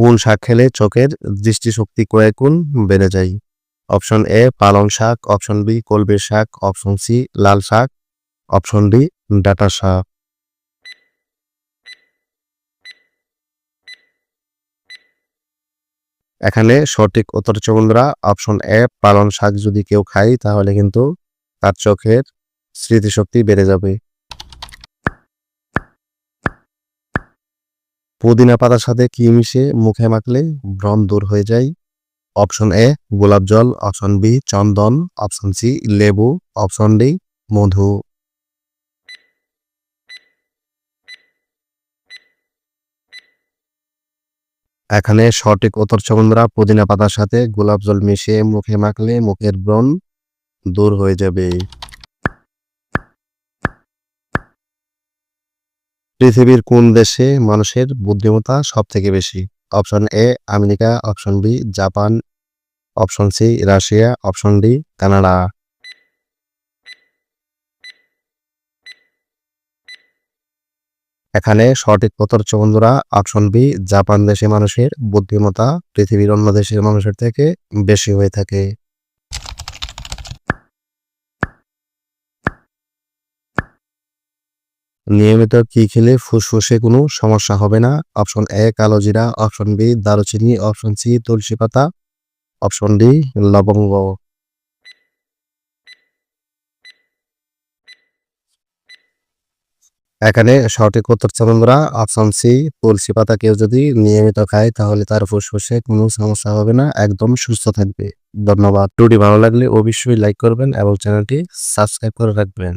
কোন শাক খেলে চোখের দৃষ্টিশক্তি কয়েক গুণ বেড়ে যায়। অপশন এ, পালং শাক। অপশন বি কলবের শাক। অপশন সি, লাল শাক। অপশন ডি, ডাটা শাক। এখানে সঠিক উত্তর বন্ধুরা, অপশন এ, পালং শাক যদি কেউ খায় তাহলে কিন্তু তার চোখের স্মৃতিশক্তি বেড়ে যাবে। পুদিনা পাতার সাথে কি মিশে মুখে মাখলে ব্রণ দূর হয়ে যায়? অপশন এ গোলাপ জল। অপশন বি চন্দন। অপশন সি লেবু। অপশন ডি মধু। এখানে সঠিক উত্তর হচ্ছে পুদিনা পাতার সাথে গোলাপ জল মিশিয়ে মুখে মাখলে মুখের ব্রণ দূর হয়ে যাবে। পৃথিবীর কোন দেশে মানুষের বুদ্ধিমত্তা সব থেকে বেশি? Option A, America, option B, Japan, option C, Russia, option D, Canada. এখানে সঠিক উত্তর হচ্ছে, বন্ধুরা, অপশন বি, জাপান দেশে মানুষের বুদ্ধিমত্তা পৃথিবীর অন্য দেশের মানুষের থেকে বেশি হয়ে থাকে। নিয়মিত কি খেলে ফুসফুসে কোনো সমস্যা হবে না? অপশন এ কালো জিরা। অপশন বি দারুচিনি। অপশন সি তুলসী পাতা। অপশন ডি লবঙ্গ। এখানে সঠিক উত্তর বন্ধুরা, অপশন সি তুলসী পাতা। কেউ যদি নিয়মিত খায়, তাহলে তার ফুসফুসে কোনো সমস্যা হবে না। একদম সুস্থ থাকবে। ধন্যবাদ। টুটি ভালো লাগলে অবশ্যই লাইক করবেন এবং চ্যানেলটি সাবস্ক্রাইব করে রাখবেন।